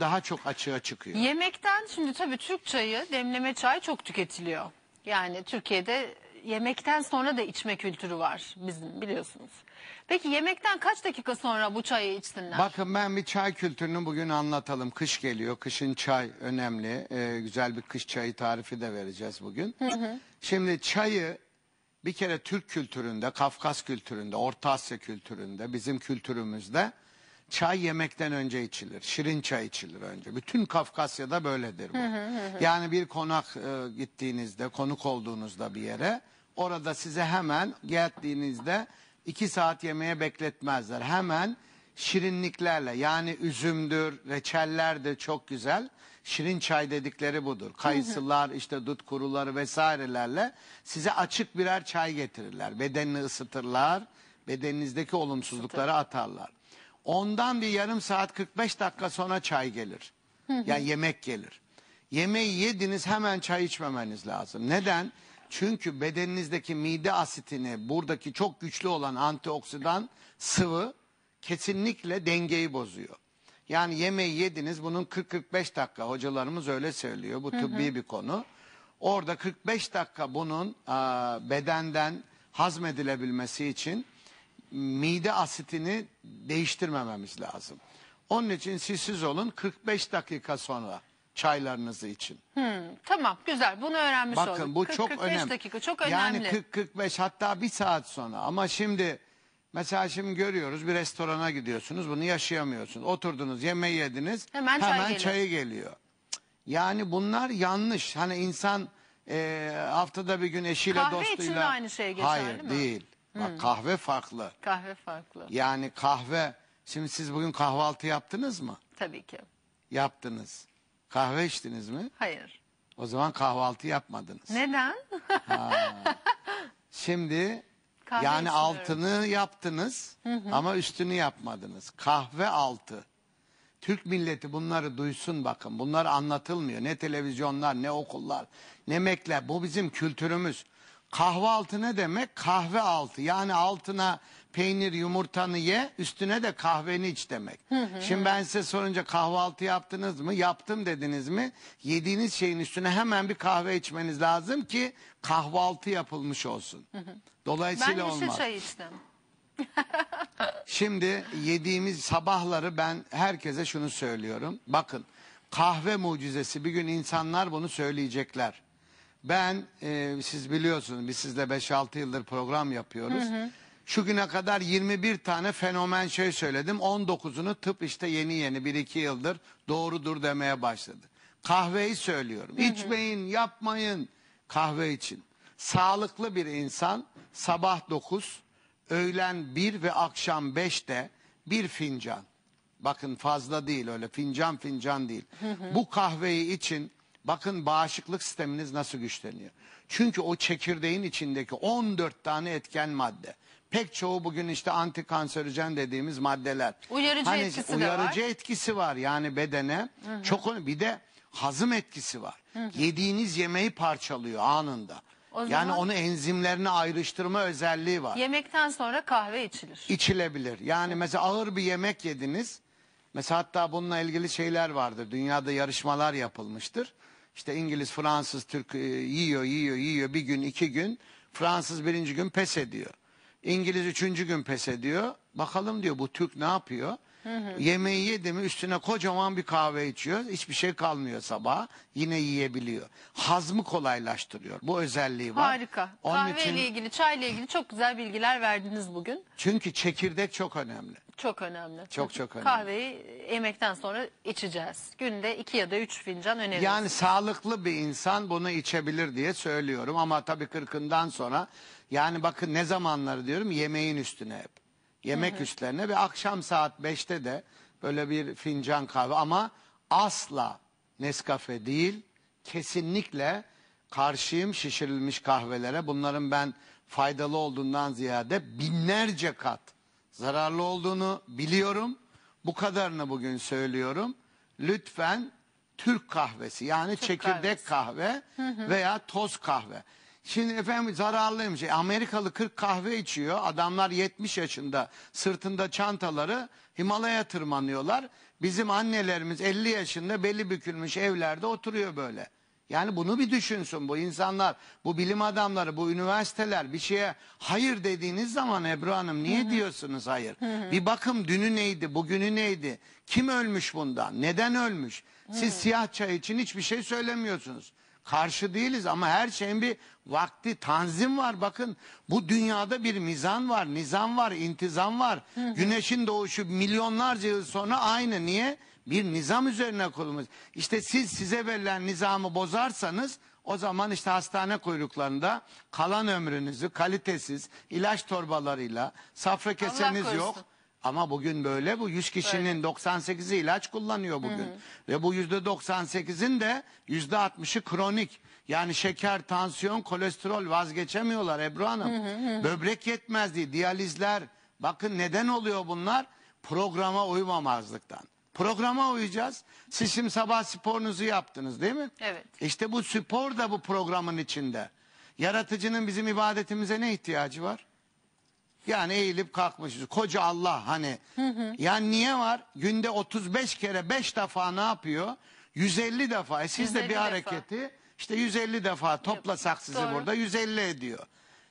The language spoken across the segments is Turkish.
daha çok açığa çıkıyor. Yemekten şimdi tabii Türk çayı, demleme çay çok tüketiliyor. Yani Türkiye'de yemekten sonra da içme kültürü var bizim biliyorsunuz. Peki yemekten kaç dakika sonra bu çayı içsinler? Bakın ben bir çay kültürünü bugün anlatalım. Kış geliyor. Kışın çay önemli. Ee, güzel bir kış çayı tarifi de vereceğiz bugün. Şimdi çayı bir kere Türk kültüründe, Kafkas kültüründe, Orta Asya kültüründe, bizim kültürümüzde çay yemekten önce içilir. Şirin çay içilir önce. Bütün Kafkasya'da böyledir bu. Yani bir konak e, gittiğinizde, konuk olduğunuzda bir yere orada size hemen geldiğinizde iki saat yemeğe bekletmezler. Hemen şirinliklerle yani üzümdür, reçeller de çok güzel. Şirin çay dedikleri budur. Kayısılar, işte dut kuruları vesairelerle size açık birer çay getirirler. Bedenini ısıtırlar, bedeninizdeki olumsuzlukları atarlar. Ondan bir yarım saat 45 dakika sonra çay gelir. Yani yemek gelir. Yemeği yediniz hemen çay içmemeniz lazım. Neden? Çünkü bedeninizdeki mide asitini buradaki çok güçlü olan antioksidan sıvı kesinlikle dengeyi bozuyor. Yani yemeği yediniz bunun 40-45 dakika hocalarımız öyle söylüyor. Bu tıbbi bir konu. Orada 45 dakika bunun aa, bedenden hazmedilebilmesi için mide asitini değiştirmememiz lazım. Onun için siz siz olun 45 dakika sonra çaylarınızı için. Tamam güzel bunu öğrenmiş olduk. Bakın bu 40, çok 45 önemli. dakika çok önemli. Yani 40-45 hatta bir saat sonra ama şimdi mesela şimdi görüyoruz bir restorana gidiyorsunuz bunu yaşayamıyorsunuz. Oturdunuz yemeği yediniz Hemen çay geliyor. çayı geliyor. Yani bunlar yanlış. Hani insan e, haftada bir gün eşiyle Kahve dostuyla. için de aynı şey geçerli Hayır mi? değil. Bak kahve farklı. Kahve farklı Yani kahve şimdi siz bugün kahvaltı yaptınız mı? tabii ki. Yaptınız. Kahve içtiniz mi? Hayır. O zaman kahvaltı yapmadınız. Neden? Şimdi Kahve yani içmiyorum. altını yaptınız ama üstünü yapmadınız. Kahve altı. Türk milleti bunları duysun bakın. Bunlar anlatılmıyor. Ne televizyonlar, ne okullar, ne mekler. Bu bizim kültürümüz. Kahvaltı ne demek? Kahve altı. Yani altına peynir, yumurtanı ye, üstüne de kahveni iç demek. Şimdi ben size sorunca kahvaltı yaptınız mı? Yaptım dediniz mi? Yediğiniz şeyin üstüne hemen bir kahve içmeniz lazım ki kahvaltı yapılmış olsun. Ben Dolayısıyla yeşil olmaz. çay içtim. Şimdi yediğimiz sabahları ben herkese şunu söylüyorum. Bakın kahve mucizesi bir gün insanlar bunu söyleyecekler. Ben e, siz biliyorsunuz biz sizle 5-6 yıldır program yapıyoruz. Şu güne kadar 21 tane fenomen şey söyledim. 19'unu tıp işte yeni yeni 1-2 yıldır doğrudur demeye başladı. Kahveyi söylüyorum. İçmeyin, yapmayın kahve için. Sağlıklı bir insan sabah 9, öğlen 1 ve akşam 5'te bir fincan. Bakın fazla değil öyle fincan fincan değil. Bu kahveyi için bakın bağışıklık sisteminiz nasıl güçleniyor. Çünkü o çekirdeğin içindeki 14 tane etken madde. Pek çoğu bugün işte antikanserojen dediğimiz maddeler. Hani Uyarıcı etkisi de uyarıcı var. etkisi var yani bedene. Çok önemli. Bir de hazım etkisi var. Yediğiniz yemeği parçalıyor anında. O yani zaman- onu enzimlerini ayrıştırma özelliği var Yemekten sonra kahve içilir. içilebilir. Yani mesela ağır bir yemek yediniz. Mesela hatta bununla ilgili şeyler vardır. Dünyada yarışmalar yapılmıştır. İşte İngiliz, Fransız, Türk e, yiyor, yiyor, yiyor. Bir gün, iki gün. Fransız birinci gün pes ediyor. İngiliz üçüncü gün pes ediyor. Bakalım diyor bu Türk ne yapıyor? Yemeği yedi mi üstüne kocaman bir kahve içiyor. Hiçbir şey kalmıyor sabah. Yine yiyebiliyor. Hazmı kolaylaştırıyor. Bu özelliği var. Harika. Onun Kahveyle için ilgili, çayla ilgili çok güzel bilgiler verdiniz bugün. çünkü çekirdek çok önemli. Çok önemli. Çok çok önemli. Kahveyi yemekten sonra içeceğiz. Günde iki ya da üç fincan öneriyoruz. Yani sağlıklı bir insan bunu içebilir diye söylüyorum ama tabii kırkından sonra yani bakın ne zamanları diyorum yemeğin üstüne hep. Yemek üstlerine ve akşam saat 5'te de böyle bir fincan kahve ama asla Nescafe değil kesinlikle karşıyım şişirilmiş kahvelere. Bunların ben faydalı olduğundan ziyade binlerce kat zararlı olduğunu biliyorum. Bu kadarını bugün söylüyorum. Lütfen Türk kahvesi yani çekirdek kahvesi. kahve veya toz kahve. Şimdi efendim zararlıymış. E, Amerikalı 40 kahve içiyor. Adamlar 70 yaşında sırtında çantaları Himalaya tırmanıyorlar. Bizim annelerimiz 50 yaşında belli bükülmüş evlerde oturuyor böyle. Yani bunu bir düşünsün bu insanlar, bu bilim adamları, bu üniversiteler bir şeye hayır dediğiniz zaman Ebru Hanım niye diyorsunuz hayır? Bir bakım dünü neydi, bugünü neydi? Kim ölmüş bundan? Neden ölmüş? Siz siyah çay için hiçbir şey söylemiyorsunuz. Karşı değiliz ama her şeyin bir vakti, tanzim var. Bakın bu dünyada bir mizan var, nizam var, intizam var. Güneşin doğuşu milyonlarca yıl sonra aynı. Niye? Bir nizam üzerine kurulmuş. İşte siz size verilen nizamı bozarsanız o zaman işte hastane kuyruklarında kalan ömrünüzü kalitesiz ilaç torbalarıyla safra keseniz yok. Ama bugün böyle bu 100 kişinin 98'i ilaç kullanıyor bugün. Ve bu %98'in de %60'ı kronik. Yani şeker, tansiyon, kolesterol vazgeçemiyorlar Ebru Hanım. Böbrek yetmezliği, diyalizler. Bakın neden oluyor bunlar? Programa uymamazlıktan. Programa uyacağız. Siz şimdi sabah sporunuzu yaptınız değil mi? Evet. İşte bu spor da bu programın içinde. Yaratıcının bizim ibadetimize ne ihtiyacı var? Yani eğilip kalkmışız. Koca Allah hani. Yani niye var? Günde 35 kere 5 defa ne yapıyor? 150 defa. E siz de 150 bir defa. hareketi işte 150 defa toplasak sizi Doğru. burada 150 ediyor.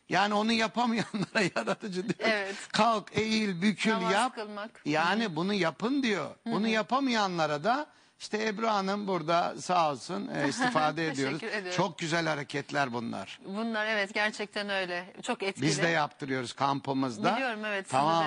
Yani onu yapamayanlara yaratıcı diyor. Evet. Kalk, eğil, bükül, Namaz yap. kılmak. Yani bunu yapın diyor. Bunu yapamayanlara da işte Ebru Hanım burada sağ olsun e, istifade Teşekkür ediyoruz. ediyorum. Çok güzel hareketler bunlar. Bunlar evet gerçekten öyle. Çok etkili. Biz de yaptırıyoruz kampımızda. Biliyorum, evet, siz de Tamam.